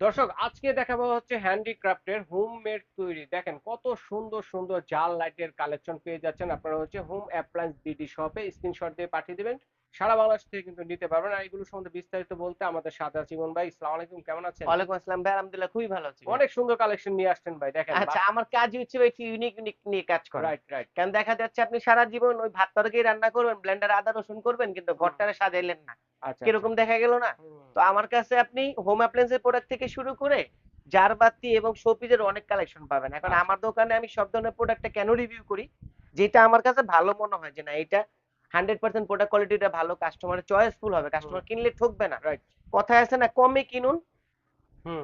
দর্শক আজকে দেখাবো হচ্ছে হ্যান্ডিক্রাফটের হোম মেড তৈরি। দেখেন কত সুন্দর সুন্দর জাল লাইটের কালেকশন পেয়ে যাচ্ছেন। আপনারা হচ্ছে হোম অ্যাপ্লায়েন্স বিডি শপে স্ক্রিনশট দিয়ে পাঠিয়ে দিবেন। সারা বাংলাদেশ থেকে কিন্তু নিতে পারবেন। আর এগুলো সম্বন্ধে বিস্তারিত বলতে আমাদের আছে ইমন ভাই। ইসলাম আলাইকুম কেমন আছেন? ওয়ালাইকুম আসসালাম ভাই আলহামদুলিল্লাহ খুবই ভালো আছি অনেক সুন্দর কালেকশন নিয়ে আসছেন ভাই দেখেন আচ্ছা আমার কাজ হচ্ছে ভাই একটু ইউনিক ইউনিক নিয়ে কাজ করা। রাইট রাইট কারণ দেখা যাচ্ছে আপনি সারা জীবন ওই ভাত তরকারি রান্না করবেন ব্লেন্ডারে আদা রসুন করবেন কিন্তু ঘরটারে সাজাইলেন না। কীরকম দেখা গেল না? তো আমার কাছে আপনি হোম অ্যাপ্লায়েন্সের প্রোডাক্ট থেকে শুরু করে জারবাতি এবং শোপিজের অনেক কালেকশন পাবেন। এখন আচ্ছা। আমার দোকানে আমি সব ধরনের প্রোডাক্টটা কেন রিভিউ করি? যেটা আমার কাছে ভালো মনে হয় যে না এটা হান্ড্রেড পার্সেন্ট প্রোডাক্ট কোয়ালিটিটা ভালো কাস্টমারের চয়েসফুল হবে। কাস্টমার কিনলে ঠকবে না। রাইট কথায় আছে না কমে কিনুন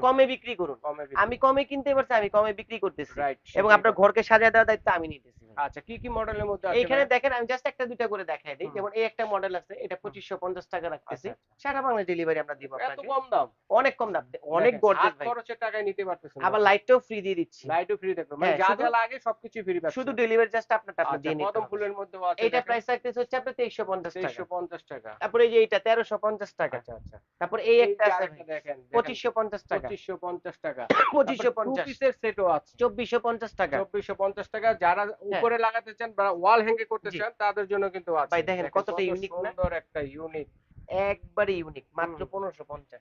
কমে বিক্রি করুন। আমি কমে কিনতে পারছি আমি কমে বিক্রি করতেছি। এবং আপনার ঘরকে সাজিয়ে দেওয়ার দায়িত্ব আমি নিতেছি আচ্ছা কি কি মডেলের মধ্যে আছে এখানে দেখেন আমি জাস্ট একটা দুইটা করে দেখাই দিই। যেমন এই একটা মডেল আছে এটা 2550 টাকা রাখতেছি। আচ্ছা, আচ্ছা। সারা বাংলা ডেলিভারি আমরা দিব আপনাকে। এত কম দাম? অনেক কম দাম। অনেক গর্জিয়াস ভাই। খরচের টাকায় নিতে পারতেছেন আবার লাইটটাও ফ্রি দিয়ে দিচ্ছি। লাইটও ফ্রি থাকবে মানে যা যা লাগে সবকিছু ফ্রি পাচ্ছেন শুধু ডেলিভারি জাস্ট আপনারটা টাকা দিয়ে নিন কত ফুলের মধ্যে আছে এটা প্রাইস রাখতেছে হচ্ছে আপনার 2350 টাকা। 2350 টাকা। তারপরে এই যে এটা 1350 টাকা। আচ্ছা আচ্ছা। তারপর এই একটা আছে দেখেন 2550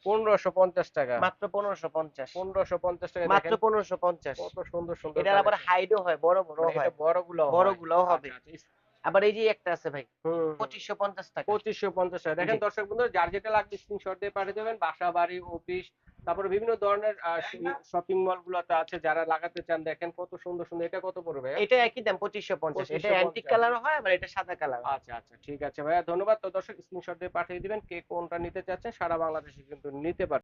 পনেরোশো পঞ্চাশ। টাকা। পনেরোশো পঞ্চাশ। কত সুন্দর হয় বড় বড় মানে হয়। বড়গুলো বড়গুলো হবে আচ্ছা, আচ্ছা, আবার এই যে একটা আছে ভাই পঁচিশশো পঞ্চাশ টাকা। পঁচিশশো পঞ্চাশ টাকা। দেখেন দর্শক বন্ধু যার যেটা লাগবে স্ক্রিনশট দিয়ে পাঠিয়ে দেবেন। বাসা বাড়ি অফিস তারপরে বিভিন্ন ধরনের শপিং মল গুলোতে আছে যারা লাগাতে চান দেখেন কত সুন্দর সুন্দর। এটা কত পড়বে এটা একই দাম পঁচিশশো পঞ্চাশ। এটা 2550 অ্যান্টিক কালারও হয় আবার এটা সাদা কালার আচ্ছা আচ্ছা ঠিক আছে ভাইয়া ধন্যবাদ। তো দর্শক স্ক্রিনশট দিয়ে পাঠিয়ে দিবেন কে কোনটা নিতে চাচ্ছেন সারা বাংলাদেশে কিন্তু নিতে পারবেন